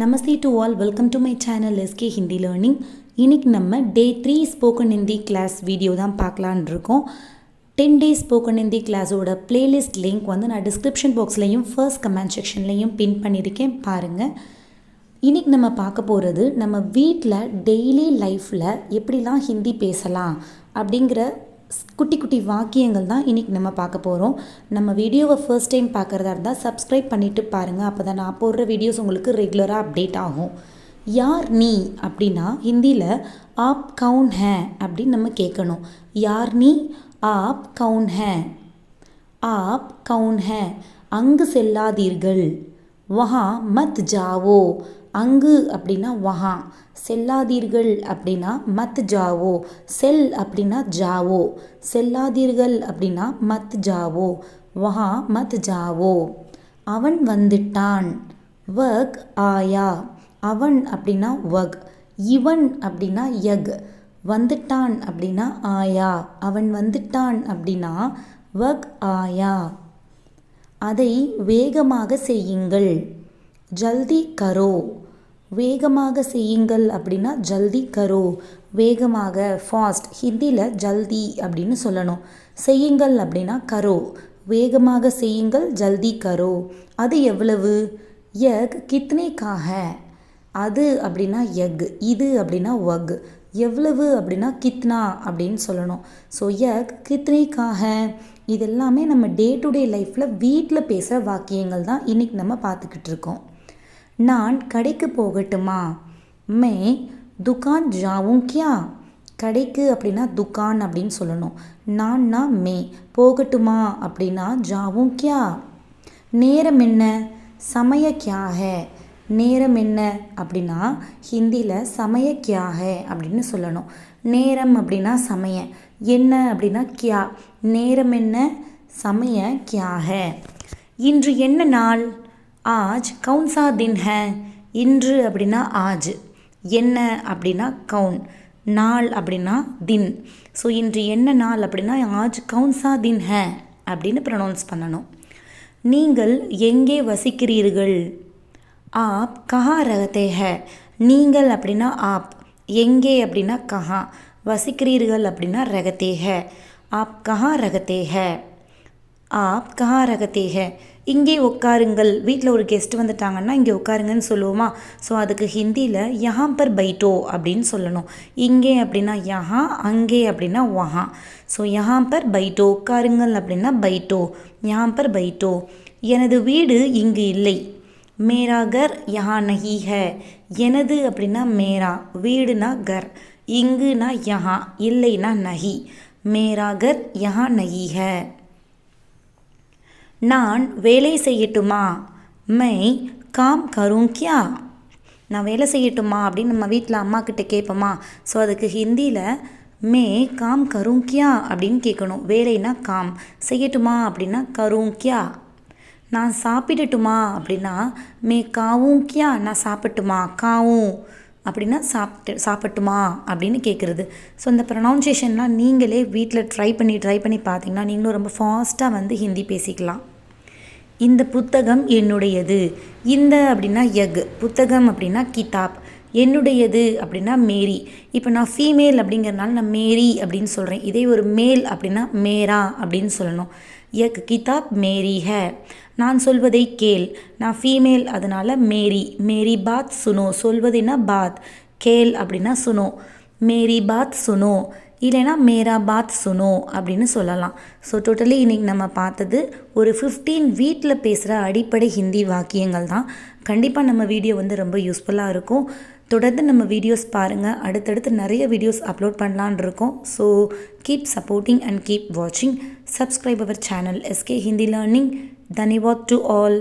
Namaste to all welcome to my channel SK Hindi learning இன்றைக்கி நம்ம day three spoken Hindi class video தான் பார்க்கலான் இருக்கோம். Ten days spoken Hindi கிளாஸோட playlist link வந்து நான் டிஸ்கிரிப்ஷன் பாக்ஸ்லையும் ஃபர்ஸ்ட் கமெண்ட் செக்ஷன்லேயும் பின் பண்ணியிருக்கேன் பாருங்கள் இன்றைக்கி நம்ம பார்க்க போகிறது நம்ம வீட்டில் டெய்லி லைஃப்பில் எப்படிலாம் ஹிந்தி பேசலாம் அப்படிங்கிற குட்டி குட்டி வாக்கியங்கள் தான் இன்றைக்கி நம்ம பார்க்க போகிறோம் நம்ம வீடியோவை ஃபர்ஸ்ட் டைம் பார்க்குறதா இருந்தால் சப்ஸ்கிரைப் பண்ணிவிட்டு பாருங்கள் அப்போ தான் நான் போடுற வீடியோஸ் உங்களுக்கு ரெகுலராக அப்டேட் ஆகும். யார் நீ அப்படின்னா ஹிந்தியில் ஆப் கவுன் ஹே அப்படின்னு நம்ம கேட்கணும். யார் நீ? ஆப் கவுன் ஹே. ஆப் கவுன் ஹே. அங்கு செல்லாதீர்கள். வஹா மத் ஜாவோ. அங்கு அப்படின்னா வஹா. செல்லாதீர்கள் அப்படின்னா மத் ஜாவோ. செல் அப்படின்னா ஜாவோ. செல்லாதீர்கள் அப்படின்னா மத் ஜாவோ. வஹா மத் ஜாவோ. அவன் வந்துட்டான். வக் ஆயா. அவன் அப்படின்னா வக். இவன் அப்படின்னா யக். வந்துட்டான் அப்படின்னா ஆயா. அவன் வந்துட்டான் அப்படின்னா வக் ஆயா. அதை வேகமாக செய்யுங்கள். ஜல்தி கரோ. வேகமாக செய்யுங்கள் அப்படின்னா ஜல்தி கரோ. வேகமாக ஃபாஸ்ட் ஹிந்தியில் ஜல்தி அப்படின்னு சொல்லணும். செய்யுங்கள் அப்படின்னா கரோ. வேகமாக செய்யுங்கள் ஜல்தி கரோ. அது எவ்வளவு? எக் கித்னே காக அது அப்படின்னா எக் இது அப்படின்னா ஒக் எவ்வளவு அப்படின்னா கித்னா அப்படின்னு சொல்லணும். ஸோ யக் கித்னைக்காக காக இது எல்லாமே நம்ம டே டு டே லைஃப்பில் வீட்டில் பேசுகிற வாக்கியங்கள் தான் இன்றைக்கி நம்ம பார்த்துக்கிட்டு இருக்கோம். நான் கடைக்கு போகட்டுமா? மே துகான் ஜாவும் கியா? கடைக்கு அப்படின்னா துகான் அப்படின்னு சொல்லணும். நான்னா மே போகட்டுமா அப்படின்னா ஜாவும் கியா? நேரம் என்ன? சமய கியா ஹே நேரம் என்ன அப்படின்னா ஹிந்தியில் சமய கியா ஹே அப்படின்னு சொல்லணும். நேரம் அப்படின்னா சமய. என்ன அப்படின்னா கியா. நேரம் என்ன? சமய கியா ஹே இன்று என்ன நாள்? ஆஜ் கவுன்சா தின் ஹே. இன்று அப்படின்னா ஆஜ். என்ன அப்படின்னா கவுன். நாள் அப்படின்னா தின். ஸோ இன்று என்ன நாள் அப்படின்னா ஆஜ் கவுன்சா தின் ஹே அப்படின்னு ப்ரொனவுன்ஸ் பண்ணணும். நீங்கள் எங்கே வசிக்கிறீர்கள்? ஆப் கஹா ரகத்தே ஹ. நீங்கள் அப்படின்னா ஆப். எங்கே அப்படின்னா கஹா. வசிக்கிறீர்கள் அப்படின்னா ரகத்தே ஹ. ஆப் கஹா ரகத்தே ஹே. ஆப் கஹா ரகத்தே ஹ. இங்கே உட்காருங்கள். வீட்டில் ஒரு கெஸ்ட் வந்துட்டாங்கன்னா இங்கே உட்காருங்கன்னு சொல்லுவோமா? ஸோ அதுக்கு ஹிந்தியில் யஹாம் பர் பைட்டோ அப்படின்னு சொல்லணும். இங்கே அப்படின்னா யஹா அங்கே அப்படின்னா வஹா. ஸோ யஹாம் பர் பைட்டோ உட்காருங்கள் அப்படின்னா பைட்டோ. யஹாம் பர் பைட்டோ. எனது வீடு இங்கு இல்லை. மேரா கர் யஹா நஹி ஹே. எனது அப்படின்னா மேரா வீடுனா கர் இங்குனா யஹா இல்லைனா நஹி. மேரா கர் யஹா நஹி ஹே. நான் வேலை செய்யட்டுமா? மை காம் கரும் கியா? நான் வேலை செய்யட்டுமா அப்படின்னு நம்ம வீட்டில் அம்மா கிட்ட கேட்போமா ஸோ அதுக்கு ஹிந்தியில் மே காம் கரும் கியா அப்படின்னு கேட்கணும் வேலைனா காம். செய்யட்டுமா அப்படின்னா கரும் கியா? நான் சாப்பிடட்டுமா? அப்படின்னா மே காவும் கியா நான் சாப்பிட்டுமா? காவும். அப்படின்னா சாப்பிட்டு சாப்பிட்டுமா? அப்படின்னு கேட்குறது ஸோ இந்த ப்ரொனவுன்சியேஷன்லாம் நீங்களே வீட்டில் ட்ரை பண்ணி ட்ரை பண்ணி பார்த்தீங்கன்னா நீங்களும் ரொம்ப ஃபாஸ்ட்டாக வந்து ஹிந்தி பேசிக்கலாம். இந்த புத்தகம் என்னுடையது? இந்த அப்படின்னா எக் புத்தகம் அப்படின்னா கிதாப். என்னுடையது அப்படின்னா மேரி. இப்போ நான் ஃபீமேல் அப்படிங்கிறனால நான் மேரி அப்படின்னு சொல்கிறேன் இதே ஒரு மேல் அப்படின்னா மேரா அப்படின்னு சொல்லணும். எக் கிதாப் மேரி ஹே. நான் சொல்வதை கேள். நான் ஃபீமேல் அதனால் மேரி. மேரி பாத் சுனோ. சொல்வதுன்னா பாத். கேள் அப்படின்னா சுனோ. மேரி பாத் சுனோ. இல்லைன்னா மேரா பாத் சுனோ அப்படின்னு சொல்லலாம். ஸோ டோட்டலி இன்றைக்கி நம்ம பார்த்தது ஒரு ஃபிஃப்டீன் வீட்டில் பேசுகிற அடிப்படை ஹிந்தி வாக்கியங்கள் தான். கண்டிப்பாக நம்ம வீடியோ வந்து ரொம்ப யூஸ்ஃபுல்லாக இருக்கும். தொடர்ந்து நம்ம வீடியோஸ் பாருங்கள் அடுத்தடுத்து நிறைய வீடியோஸ் அப்லோட் பண்ணலான் இருக்கோம். So keep supporting and keep வாட்சிங் subscribe our channel SK Hindi learning தன்யவாத் to all